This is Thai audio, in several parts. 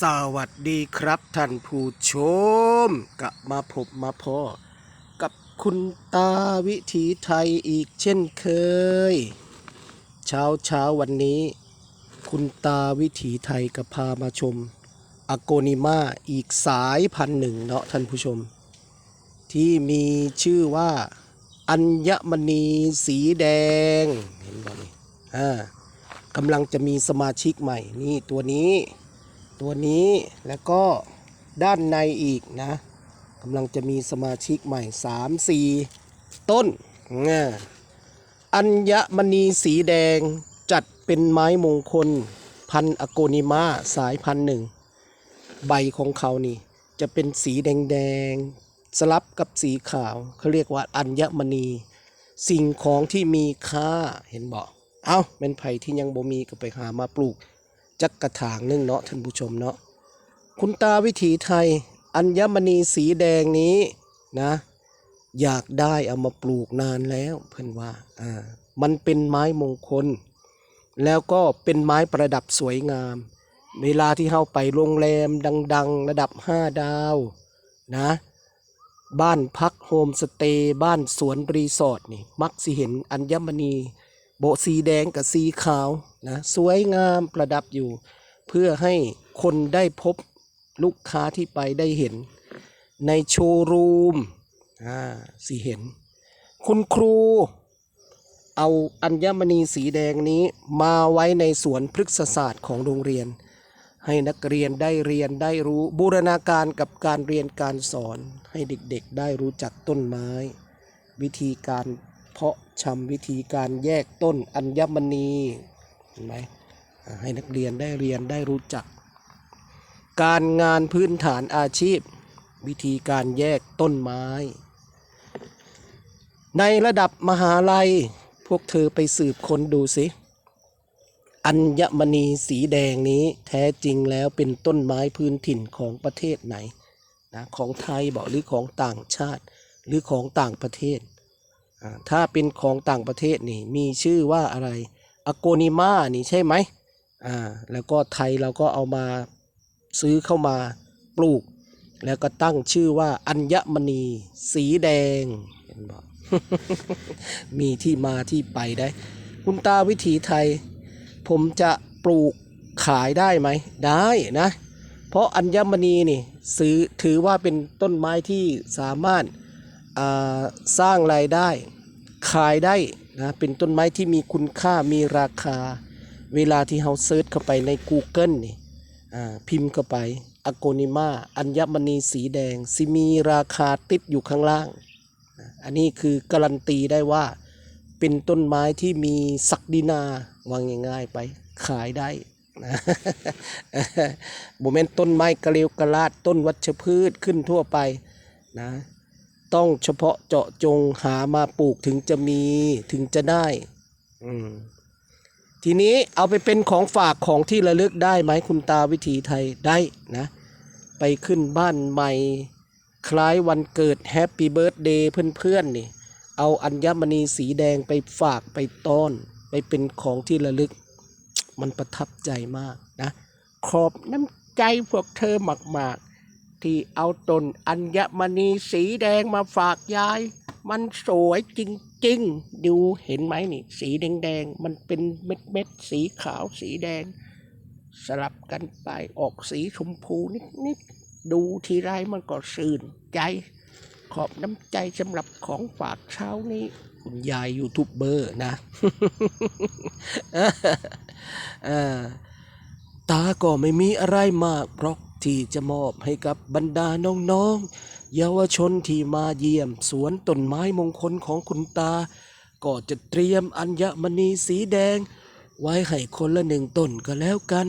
สวัสดีครับท่านผู้ชมกลับมาพบมาพอกับคุณตาวิถีไทยอีกเช่นเคย เช้าเช้าวันนี้ คุณตาวิถีไทยก็พามาชมอโกนิมาอีกสายพันหนึ่งเนาะท่านผู้ชม ที่มีชื่อว่า อัญมณีสีแดง เห็นบ่นี่อ่ากำลังจะมีสมาชิกใหม่นี่ตัวนี้ ตัวนี้แล้วก็ด้านในอีกนะกำลังจะมีสมาชิกใหม่ 3 4 ต้นอ่าอัญมณีสีแดงจัดเป็นไม้มงคล พันอโกนิมาสายพันหนึ่ง ใบของเขานี่จะเป็นสีแดงๆ สลับกับสีขาวเขาเรียกว่าอัญมณี สิ่งของที่มีค่าเห็นบอกเอา้าเป็นไผ่ที่ยังบ่มีก็ไปหามาปลูก จักกระถางนึ่งเนาะท่านผู้ชมเนาะคุณตาวิถีไทย อัญมณีสีแดงนี้นะ อยากได้เอามาปลูกนานแล้วเพื่อนว่าอ่า มันเป็นไม้มงคล แล้วก็เป็นไม้ประดับสวยงาม เวลาที่เข้าไปโรงแรมดัง ๆ ระดับ5ดาวนะบ้านพักโฮมสเตย์บ้านสวนรีสอร์ทนี่มักสิเห็นอัญมณี โบสีแดงกับสีขาวนะสวยงามประดับอยู่ เพื่อให้คนได้พบลูกค้าที่ไปได้เห็น ในโชว์รูมอ่าสิเห็น คุณครู เอาอัญมณีสีแดงนี้มาไว้ในสวนพฤกษศาสตร์ของโรงเรียน ให้นักเรียนได้เรียนได้รู้บูรณาการกับการเรียนการสอน ให้เด็กๆได้รู้จักต้นไม้ วิธีการเพาะ ชำวิธีการแยกต้นอัญมณีเห็นไหมให้นักเรียนได้เรียนได้รู้จัก การงานพื้นฐานอาชีพ วิธีการแยกต้นไม้ ในระดับมหาลัย พวกเธอไปสืบค้นดูสิ อัญมณีสีแดงนี้แท้จริงแล้วเป็นต้นไม้พื้นถิ่นของประเทศไหนนะของไทยบอกหรือของต่างชาติหรือของต่างประเทศ ถ้าเป็นของต่างประเทศนี่มีชื่อว่าอะไรอโกนิมานี่ใช่ไหมอ่าแล้วก็ไทยเราก็เอามาซื้อเข้ามาปลูก แล้วก็ตั้งชื่อว่าอัญมณี สีแดงเห็นบอกมีที่มาที่ไปได้ คุณตาวิถีไทย ผมจะปลูกขายได้ไหม ได้นะ เพราะอัญมณีนี่ซื้อถือว่าเป็นต้นไม้ที่สามารถ สร้างรายได้ขายได้นะเป็นต้นไม้ที่มีคุณค่ามีราคา เวลาที่เราเซิร์ชเข้าไปใน Google นี่พิมพ์เข้าไปอโกนิมาอัญมณีสีแดงสิมีราคาติดอยู่ข้างล่าง อันนี้คือการันตีได้ว่าเป็นต้นไม้ที่มีศักดินาวางง่ายๆไปขายได้นะโมเมนต้นไม้กระเลวกระลาดต้นวัชพืชขึ้นทั่วไปนะ ต้องเฉพาะเจาะจงหามาปลูกถึงจะมีถึงจะได้อืมทีนี้เอาไปเป็นของฝากของที่ระลึกได้ไหมคุณตาวิถีไทยได้นะ ไปขึ้นบ้านใหม่ คล้ายวันเกิดแฮปปี้เบิร์ a เดย์เพื่อนๆนี่ เอาอัญมณีสีแดงไปฝากไปต้อน ไปเป็นของที่ระลึก มันประทับใจมากนะ ขอบน้ำใจพวกเธอมากๆ ที่เอาต้นอัญมณีสีแดงมาฝากยาย มันสวยจริงๆ ดูเห็นไหมนี่ สีแดงๆ มันเป็นเม็ดๆ สีขาวสีแดง สลับกันไปออกสีชมพูนิดๆ ดูทีไรมันก็สื่นใจ ขอบน้ำใจสำหรับของฝากเช้านี้ คุณยายยูทูบเบอร์นะตาก็ไม่มีอะไรมากหรอก ที่จะมอบให้กับบรรดาน้องๆ เยาวชนที่มาเยี่ยม สวนต้นไม้มงคลของคุณตา ก็จะเตรียมอัญมณีสีแดง ไว้ให้คนละหนึ่งต้นก็แล้วกัน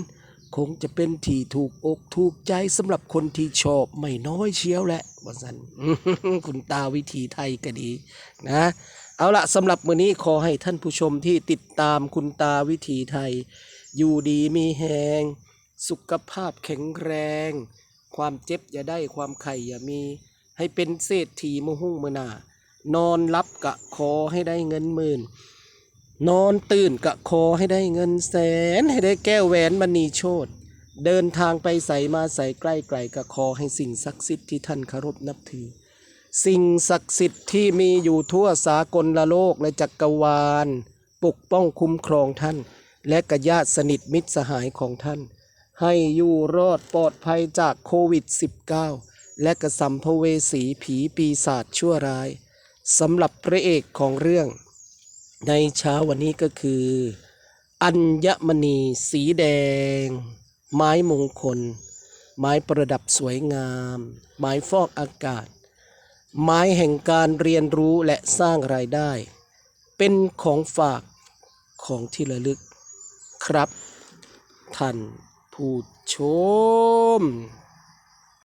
คงจะเป็นที่ถูกอกถูกใจสำหรับคนที่ชอบไม่น้อยเชียวแหละว่าสันคุณตาวิถีไทยก็ดีนะเอาละสำหรับมื้อนี้ขอให้ท่านผู้ชมที่ติดตามคุณตาวิถีไทย อยู่ดีมีแหง สุขภาพแข็งแรง ความเจ็บอย่าได้ความไข่อย่ามี ให้เป็นเศรษฐีมหุ่งมือนานอนรับกะคอให้ได้เงินหมื่น นอนตื่นกะคอให้ได้เงินแสน ให้ได้แก้วแหวนมณีโชตเดินทางไปใส่มาใส่ใกล้ไกลก็ขอให้สิ่งศักดิ์สิทธิ์ที่ท่านเคารพนับถือ สิ่งศักดิ์สิทธิ์ที่มีอยู่ทั่วสากลละโลกและจักรวาล ปกป้องคุ้มครองท่าน และกญาติสนิทมิตรสหายของท่าน ให้อยู่รอดปลอดภัยจากโควิด -19 และกระสัมภเวสีผีปีศาจชั่วร้ายสำหรับพระเอกของเรื่อง ในเช้าวันนี้ก็คือ อัญมณีสีแดง ไม้มงคล ไม้ประดับสวยงาม ไม้ฟอกอากาศ ไม้แห่งการเรียนรู้และสร้างรายได้ เป็นของฝากของที่ระลึกครับท่าน ผู้ชม